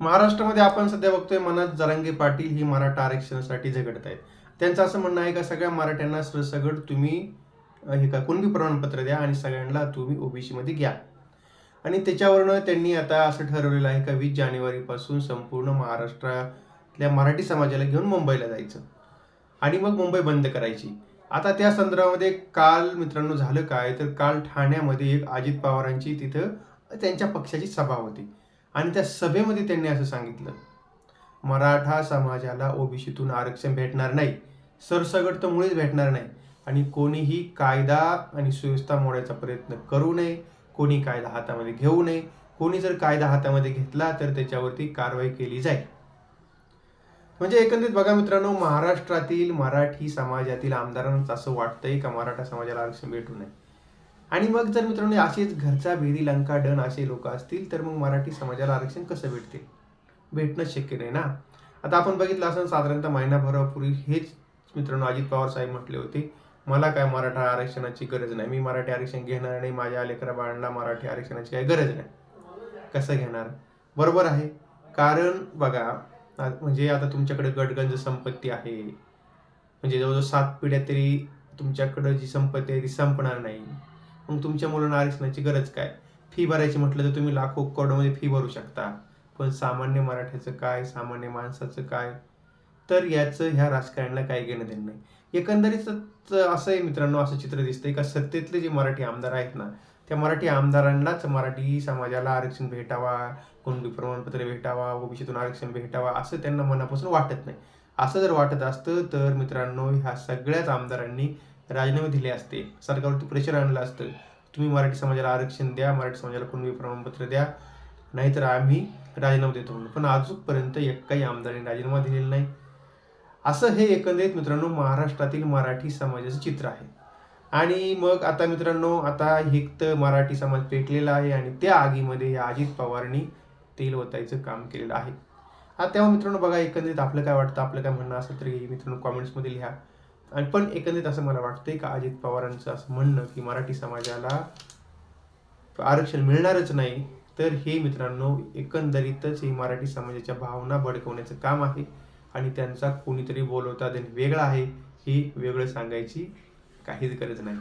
महाराष्ट्रामध्ये आपण सध्या बघतोय मनात जरांगे पाटील ही मराठा आरक्षणासाठी झगडत आहेत त्यांचं असं म्हणणं आहे का सगळ्या मराठ्यांना सरसगड तुम्ही हे का कुणबी प्रमाणपत्र द्या आणि सगळ्यांना तुम्ही ओबीसीमध्ये घ्या. आणि त्याच्यावरनं त्यांनी आता असं ठरवलेलं आहे का वीस जानेवारीपासून संपूर्ण महाराष्ट्रातल्या मराठी समाजाला घेऊन मुंबईला जायचं. आणि मग मुंबई बंद करायची. आता त्या संदर्भामध्ये काल मित्रांनो झालं काय? तर काल ठाण्यामध्ये एक अजित पवारांची तिथं त्यांच्या पक्षाची सभा होती. आणि त्या सभेमध्ये त्यांनी असं सांगितलं मराठा समाजाला ओबीसीतून आरक्षण भेटणार नाही. सरसगट तर मुळेच भेटणार नाही. आणि कोणीही कायदा आणि सुव्यवस्था मोडायचा प्रयत्न करू नये कोणी कायदा हातामध्ये घेऊ नये. कोणी जर कायदा हातामध्ये घेतला तर त्याच्यावरती कारवाई केली जाईल. म्हणजे एकंदरीत बघा मित्रांनो महाराष्ट्रातील मराठी समाजातील आमदारांना असं वाटतंय का मराठा समाजाला आरक्षण भेटू नये? आणि मग जर मित्रांनो असेच घरचा बेरी लंका डन असे लोक असतील तर मग मराठी समाजाला आरक्षण कसं भेटते? भेटणं शक्य नाही ना? आता आपण बघितलं असं साधारणतः महिनाभरापूर्वी हेच मित्रांनो अजित पवार साहेब म्हटले होते मला काय मराठा आरक्षणाची गरज नाही. मी मराठी आरक्षण घेणार नाही. माझ्या लेकरा बाळांना मराठी आरक्षणाची काही गरज नाही. कसं घेणार? बरोबर आहे. कारण बघा म्हणजे आता तुमच्याकडे गटगंज संपत्ती आहे. म्हणजे जवळजवळ सात पिढ्या तरी तुमच्याकडं जी संपत्ती आहे ती संपणार नाही. मग तुमच्या मुलांना आरक्षणाची गरज काय? फी भरायची म्हटलं तर तुम्ही लाखो करोडमध्ये फी भरू शकता. पण सामान्य मराठ्याचं काय? सामान्य माणसाचं काय? तर याचं ह्या राजकारण्याला काही घेणं देणं नाही. एकंदरीतच असं आहे मित्रांनो असं चित्र दिसतंय का? सत्तेतले जे मराठी आमदार आहेत ना त्या मराठी आमदारांनाच मराठी समाजाला आरक्षण भेटावा कुणबी प्रमाणपत्र भेटावा ओबीसीतून आरक्षण भेटावा असं त्यांना मनापासून वाटत नाही. असं जर वाटत असतं तर मित्रांनो ह्या सगळ्याच आमदारांनी राजीनामे दिले असते. सरकारवरती प्रेशर आणलं असतं. तुम्ही मराठी समाजाला आरक्षण द्या मराठी समाजाला कुणबी प्रमाणपत्र द्या नाहीतर आम्ही राजीनामा देतो म्हणून. पण अजूनपर्यंत एकाही आमदारांनी राजीनामा दिलेला नाही. असं हे एकंदरीत मित्रांनो महाराष्ट्रातील मराठी समाजाचं चित्र आहे. आणि मग आता मित्रांनो आता हिक्त मराठी समाज पेटलेला आहे आणि त्या आगीमध्ये या अजित पवारांनी तेल ओतायचं काम केलेलं आहे. आता तेव्हा मित्रांनो बघा एकंदरीत आपलं काय वाटतं आपलं काय म्हणणं असेल तरी मित्रांनो कॉमेंट्समध्ये लिहा. आणि पण एकंदरीत असं मला वाटतंय का अजित पवारांचं असं म्हणणं की मराठी समाजाला आरक्षण मिळणारच नाही तर हे मित्रांनो एकंदरीतच ही मराठी समाजाच्या भावना भडकवण्याचं काम आहे आणि त्यांचा कोणीतरी बोलवता वेगळा आहे ही वेगळं सांगायची काहीच गरज नाही.